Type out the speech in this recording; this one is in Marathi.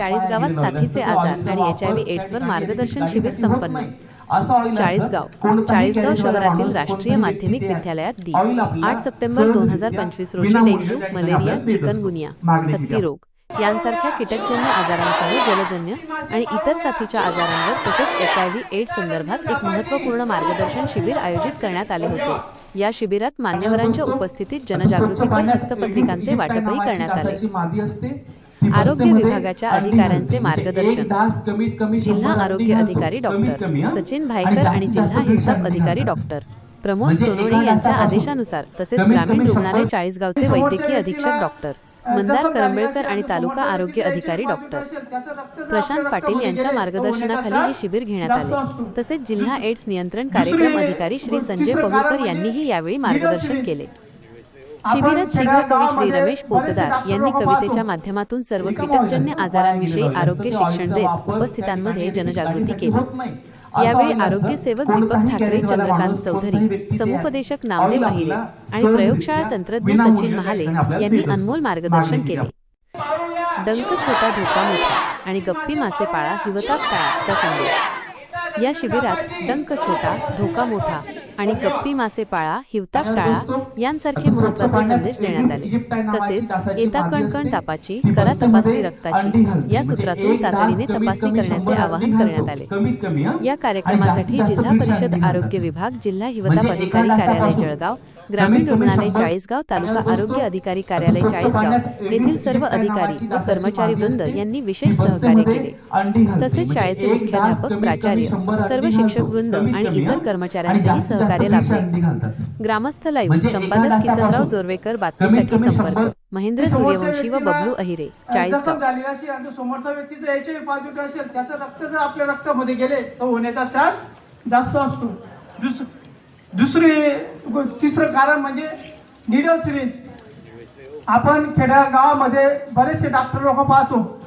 चाळीस गावात साथीचे आजार आणि एच आय व्ही एड्सवर मार्गदर्शन शिबिर संपन्न. चाळीसगाव चाळीसगाव शहरातील राष्ट्रीय माध्यमिक विद्यालयात दी. आठ सप्टेंबर दोन हजार पंचवीस रोजी डेंग्यू मलेरिया चिकनगुनिया हत्तीरोग यांसारख्या कीटकजन्य आजारांसह जलजन्य आणि इतर साथीच्या आजारांवर तसेच एच आय व्ही एड्स संदर्भात एक महत्त्वपूर्ण मार्गदर्शन शिबिर आयोजित करण्यात आले होते. या शिबिरात मान्यवरांच्या उपस्थितीत जनजागृतीपर हस्तपत्रिकांचे वाटपही करण्यात आले. आरोग्य विभागाच्या अधिकाऱ्यांचे मार्गदर्शन. जिल्हा आरोग्य अधिकारी डॉक्टर सचिन भायकर आणि जिल्हा हितप अधिकारी डॉक्टर प्रमोद सोनोणे यांच्या आदेशानुसार तसेच ग्रामीण रुग्णालय चाळीसगावचे वैद्यकीय अधीक्षक डॉक्टर मंदार करंबेळकर आणि तालुका आरोग्य अधिकारी डॉक्टर. प्रशांत पाटील यांच्या मार्गदर्शनाखाली हे शिबिर घेण्यात आले. तसेच जिल्हा एड्स नियंत्रण कार्यक्रम अधिकारी श्री संजय पहुळकर यांनीही यावेळी मार्गदर्शन केले. शिबिरात शीघ्र कवी श्री रमेश पोतदार यांनी कवितेच्या माध्यमातून सर्व कीटकजन्य आजारांविषयी आरोग्य शिक्षण देत उपस्थितांमध्ये जनजागृती केली. यावेळी आरोग्य सेवक दीपक ठाकरे चंद्रकांत चौधरी समुपदेशक नामदेव अहिरे आणि प्रयोगशाळा तंत्रज्ञ सचिन महाले यांनी अनमोल मार्गदर्शन केले. डंक छोटा धोका मोठा आणि गप्पी मासे पाळा हिवताप टाळाचा संदेश. या शिबिरात डंक छोटा धोका मोठा आणि गप्पी मासे पाळा हिवताप टाळा यांसारखे महत्त्वाचे संदेश देण्यात आले. तसेच येता कणकण तापाची करा तपासणी रक्ताची या सूत्रातून तातडीने तपासणी करण्याचे आवाहन करण्यात आले. या कार्यक्रमासाठी जिल्हा परिषद आरोग्य विभाग जिल्हा हिवताप अधिकारी कार्यालय जळगाव ग्रामीण रुग्णालय चाळीसगाव तालुका आरोग्य अधिकारी कार्यालय चाळीसगाव. येथील सर्व अधिकारी व कर्मचारी वृंद यांनी विशेष सहकार्य केले. तसेच शाळेचे मुख्याध्यापक प्राचार्य सर्व शिक्षक वृंद आणि इतर कर्मचाऱ्यांचेही सहकार्य लाभले. ग्रामस्थ लाईव्ह संपादक किसनराव जोरवेकर बातमीसाठी संपर्क. महेंद्र सूर्यवंशी व बबलू अहिरे चाळीसगाव. जखम झालेली असेल आणि समोरचा व्यक्ती जर एच पॉझिटिव्ह असेल त्याचं रक्त जर आपल्या रक्तामध्ये गेले तर होण्याचा चान्स जास्त असतो. दुस दुसरी तिसरं कारण म्हणजे निडल सिरिंज. आपण खेड्या गावामध्ये बरेचसे डॉक्टर लोक पाहतो.